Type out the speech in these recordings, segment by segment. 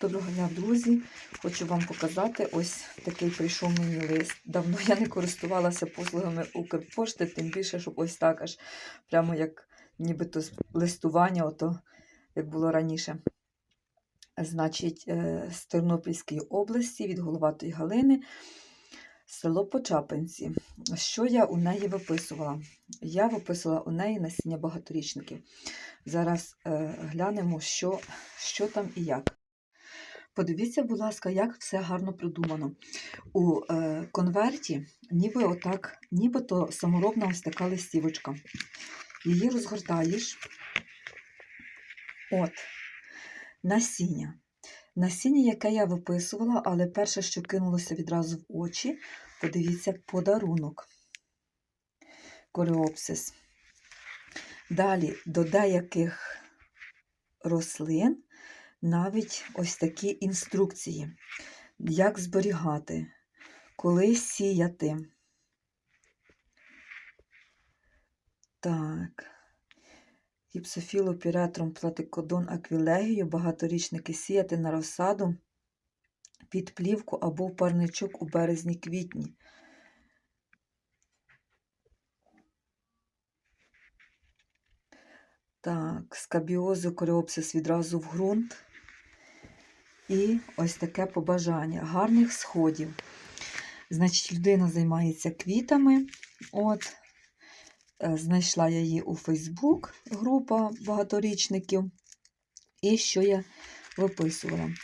Доброго дня, друзі! Хочу вам показати ось такий прийшов мені лист. Давно я не користувалася послугами Укрпошти, тим більше, щоб ось так аж прямо як нібито листування, ото як було раніше. Значить, е, з Тернопільської області від Головатої Галини, село Почапинці. Що я у неї виписувала? Я виписувала у неї насіння багаторічників. Зараз е, глянемо, що, що там і як. Подивіться, будь ласка, як все гарно придумано. У е, конверті ніби отак, нібито саморобна ось така листівочка. Її розгортаєш. От, насіння. Насіння, яке я виписувала, але перше, що кинулося відразу в очі, подивіться, подарунок. Кореопсис. Далі до деяких рослин навіть ось такі інструкції, як зберігати, коли сіяти. Так. Гіпсофілопіретром платикодон аквілегію, багаторічники сіяти на розсаду під плівку або в парничок у березні-квітні. Так, скабіозу кореопсис відразу в ґрунт. І ось таке побажання. Гарних сходів. Значить, людина займається квітами. От, е, знайшла я її у Фейсбук, група багаторічників. І що я виписувала?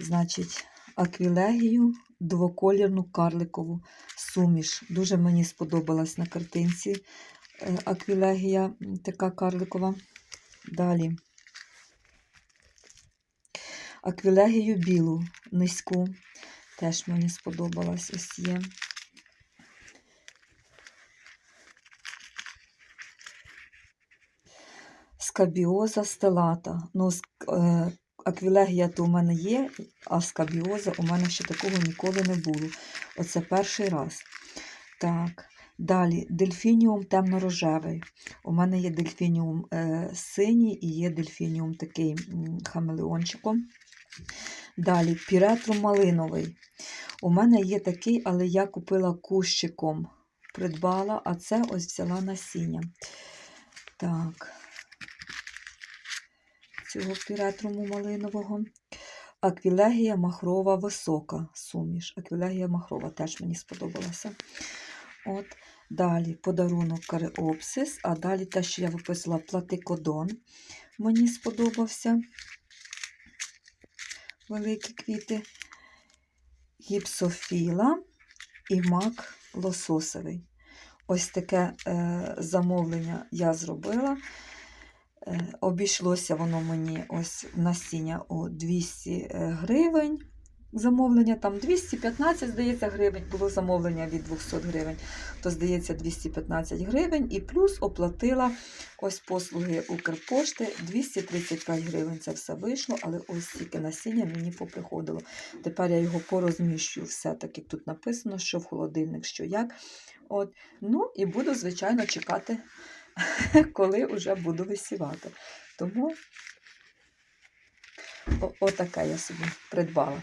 Значить, аквілегію, двоколірну карликову суміш. Дуже мені сподобалась на картинці е, аквілегія така карликова. Далі. Аквілегію білу, низьку. Теж мені сподобалась ось є. Скабіоза стелата. Ну, е, аквілегія то у мене є, а скабіоза у мене ще такого ніколи не було. Оце перший раз. Так. Далі дельфініум темно-рожевий. У мене є дельфініум е, синій і є дельфініум такий хамелеончиком. Далі піретрум малиновий. У мене є такий, але я купила кущиком. Придбала, а це ось взяла насіння. Так, цього піретруму малинового. Аквілегія махрова висока суміш. Аквілегія махрова теж мені сподобалася. От. Далі подарунок кареопсис, а далі те, що я виписала платикодон. Мені сподобався. Великі квіти. Гіпсофіла і мак лососовий. Ось таке е, замовлення я зробила. Е, обійшлося воно мені ось насіння у 200 гривень. Замовлення там 215, здається, гривень, було замовлення від 200 гривень, то, здається, 215 гривень. І плюс оплатила ось послуги Укрпошти 235 гривень. Це все вийшло, але ось тільки насіння мені поприходило. Тепер я його порозміщую все, так як тут написано, що в холодильник, що як. От. Ну і буду, звичайно, чекати, коли вже буду висівати. Тому отаке я собі придбала.